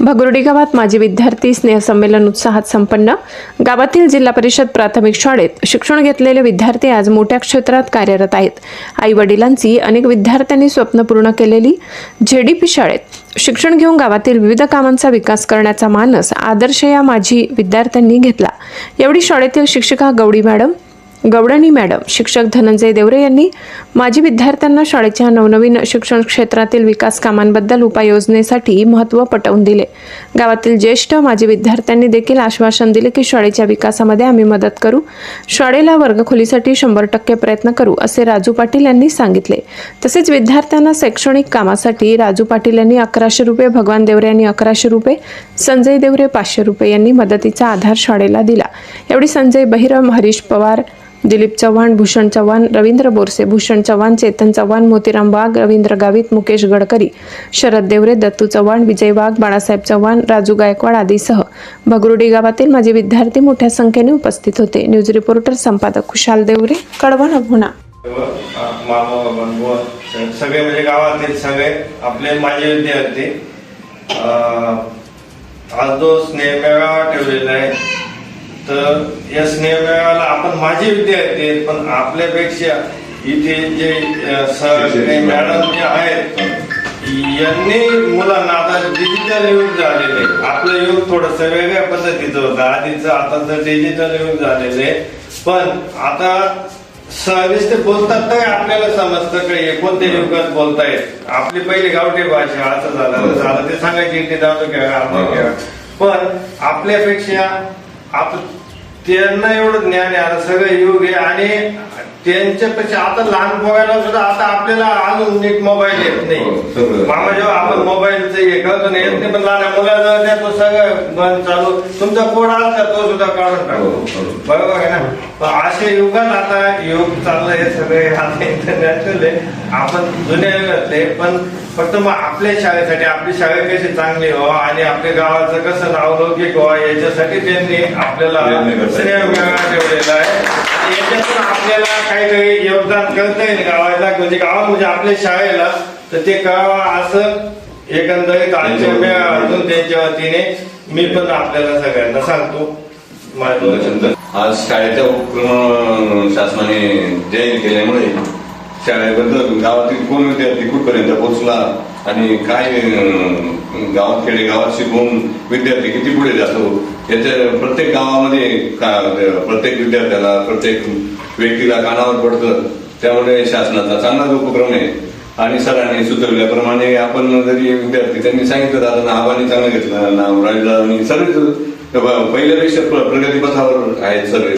भगुर्डी गावात माजी विद्यार्थी स्नेहसंमेलन उत्साहात संपन्न. गावातील जिल्हा परिषद प्राथमिक शाळेत शिक्षण घेतलेले विद्यार्थी आज मोठ्या क्षेत्रात कार्यरत आहेत. आई वडिलांची अनेक विद्यार्थ्यांनी स्वप्न पूर्ण केलेली झेडीपी शाळेत शिक्षण घेऊन गावातील विविध कामांचा विकास करण्याचा मानस आदर्श या माजी विद्यार्थ्यांनी घेतला. यावेळी शाळेतील शिक्षिका गौडी मॅडम गवडणी मॅडम शिक्षक धनंजय देवरे यांनी माजी विद्यार्थ्यांना शाळेच्या नवनवीन शिक्षण क्षेत्रातील विकास कामांबद्दल उपाययोजनेसाठी महत्त्व पटवून दिले. गावातील ज्येष्ठ माजी विद्यार्थ्यांनी देखील आश्वासन दिले की शाळेच्या विकासामध्ये आम्ही मदत करू. शाळेला वर्गखोलीसाठी शंभर टक्के प्रयत्न करू असे राजू पाटील यांनी सांगितले. तसेच विद्यार्थ्यांना शैक्षणिक कामासाठी राजू पाटील यांनी अकराशे रुपये भगवान देवरे यांनी अकराशे रुपये संजय देवरे पाचशे रुपये यांनी मदतीचा आधार शाळेला दिला. यावेळी संजय बहिरम हरीश पवार दिलीप चव्हाण भूषण चव्हाण रवींद्र बोरसे भूषण चव्हाण चेतन चव्हाण मोतीराम वाघ रवींद्र गावित मुकेश गडकरी शरद देवरे दत्तू चव्हाण विजय वाघ बाळासाहेब चव्हाण राजू गायकवाड आदीसह भगरुडी गावातील माझे विद्यार्थी मोठ्या संख्येने उपस्थित होते. न्यूज रिपोर्टर संपादक खुशाल देवरे कळवण अभुणा सगळे म्हणजे गावातील सगळे आपले माझे विद्यार्थी आज जो स्नेहमेळा ठेवलेला आहे. तर या स्नेहमेळाव्याला आपण माझे विद्यार्थी आहेत पण आपल्यापेक्षा इथे जे सर मॅडम जे आहेत यांनी मुलांना आता डिजिटल युग झालेलं आपलं युग थोडस वेगळ्या पद्धतीचं होतं. आधीचं आता तर डिजिटल युग झालेलं आहे. पण आता सहज ते बोलतात तर आपल्याला समजतं काही कोणत्या युगात बोलतायत? आपली पहिली गावठी भाषा असं झालं झालं. ते सांगायची ते जाऊ खेळा आपण खेळा. पण आपल्यापेक्षा आप त्यांना एवढं ज्ञान आहे. आता सगळं युग आहे आणि त्यांच्यापेक्षा आता लहान पोहायला सुद्धा आता आपल्याला अजून नीट मोबाईल येत हो, नाही सगळं. मामा जेव्हा आपण मोबाईलचं हे नाही येत नाही पण लहान मुलाला तो सगळं बंद चालू तुमचा कोड आला तर तो सुद्धा काढून हो, टाकतो हो. बरोबर आहे ना पण अशा युगात आता योग चाललंय हे सगळे आता इंटरनॅशनल आहे आपण जुन्या युगातले पण फक्त मग आपल्या शाळेसाठी आपली शाळा कशी चांगली व्हावं आणि आपल्या गावाचं कसं नावलौकिक व्हावं याच्यासाठी त्यांनी आपल्याला प्रयत्न करतायत. स्नेह मेळावा ठेवलेला आहे याच्यातून आपल्याला काहीतरी योगदान करता येईल गावाला. म्हणजे गावा म्हणजे आपल्या शाळेला तर ते कळावा असं एकंदरीत आजच्या मेळाव्यातून त्यांच्या वतीने मी पण आपल्याला सगळ्यांना सांगतो. माझ्या आज शाळेच्या उपक्रम शासनाने जैन केल्यामुळे शाळेबद्दल गावातील कोण विद्यार्थी कुठपर्यंत पोहोचला आणि काय गावात खेडे गावात शिकवून विद्यार्थी किती पुढे जातो याच्या प्रत्येक गावामध्ये प्रत्येक विद्यार्थ्याला प्रत्येक व्यक्तीला कानावर पडतं. त्यामुळे शासनाचा चांगलाच उपक्रम आहे. आणि सरांनी सुचवल्याप्रमाणे आपण जरी विद्यार्थी त्यांनी सांगितलं दादा नावाने चांगलं घेतलं नाव राहिलं आणि सर्व पहिल्यापेक्षा प्र- प्रगतीपथावर आहेत सर्व.